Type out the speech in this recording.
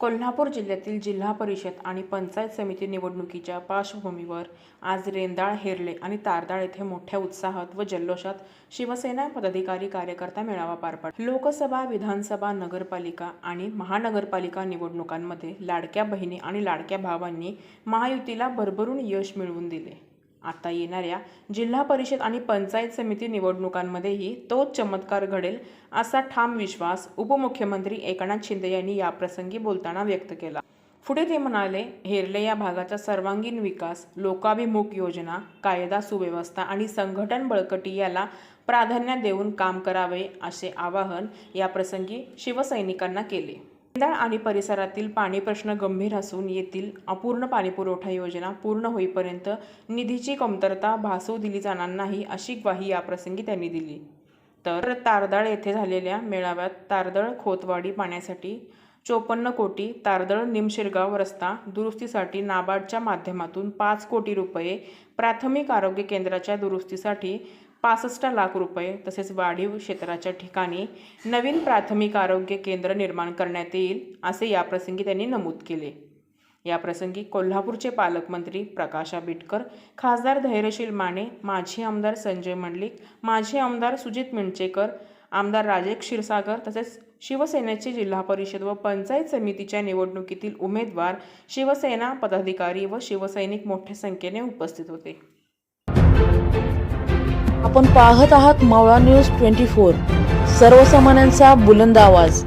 कोल्हापूर जिल्ह्यातील जिल्हा परिषद आणि पंचायत समिती निवडणुकीच्या पार्श्वभूमीवर आज रेंदाळ हेरले आणि तारदाळ येथे मोठ्या उत्साहात व जल्लोषात शिवसेना पदाधिकारी कार्यकर्ता मेळावा पार पडला. लोकसभा विधानसभा नगरपालिका आणि महानगरपालिका निवडणुकांमध्ये लाडक्या बहिणी आणि लाडक्या भावांनी महायुतीला भरभरून यश मिळवून दिले. आता येणाऱ्या जिल्हा परिषद आणि पंचायत समिती निवडणुकांमध्येही तोच चमत्कार घडेल असा ठाम विश्वास उपमुख्यमंत्री एकनाथ शिंदे यांनी याप्रसंगी बोलताना व्यक्त केला. पुढे ते म्हणाले हेरले या भागाचा सर्वांगीण विकास लोकाभिमुख योजना कायदा सुव्यवस्था आणि संघटन बळकटी याला प्राधान्य देऊन काम करावे असे आवाहन याप्रसंगी शिवसैनिकांना केले. रेंदाळ आणि परिसरातील पाणी प्रश्न गंभीर असून येथील अपूर्ण पाणीपुरवठा योजना पूर्ण होईपर्यंत निधीची कमतरता भासू दिली जाणार नाही अशी ग्वाही याप्रसंगी त्यांनी दिली. तर तारदाळ येथे झालेल्या मेळाव्यात तारदळ खोतवाडी पाण्यासाठी चोपन्न कोटी तारदळ निमशिरगाव रस्ता दुरुस्तीसाठी नाबार्डच्या माध्यमातून पाच कोटी रुपये प्राथमिक आरोग्य केंद्राच्या दुरुस्तीसाठी पासष्ट लाख रुपये तसेच वाढीव क्षेत्राच्या ठिकाणी नवीन प्राथमिक आरोग्य केंद्र निर्माण करण्यात येईल असे याप्रसंगी त्यांनी नमूद केले. याप्रसंगी कोल्हापूरचे पालकमंत्री प्रकाश आंबेडकर खासदार धैर्यशील माने माजी आमदार संजय मंडलिक माजी आमदार सुजित मिणचेकर आमदार राजेश क्षीरसागर तसेच शिवसेनेचे जिल्हा परिषद व पंचायत समितीच्या निवडणुकीतील उमेदवार शिवसेना पदाधिकारी व शिवसैनिक मोठ्या संख्येने उपस्थित होते. आपण पाहत आहात मावळा न्यूज ट्वेंटी फोर. सर्वसामान्यांचा बुलंद आवाज.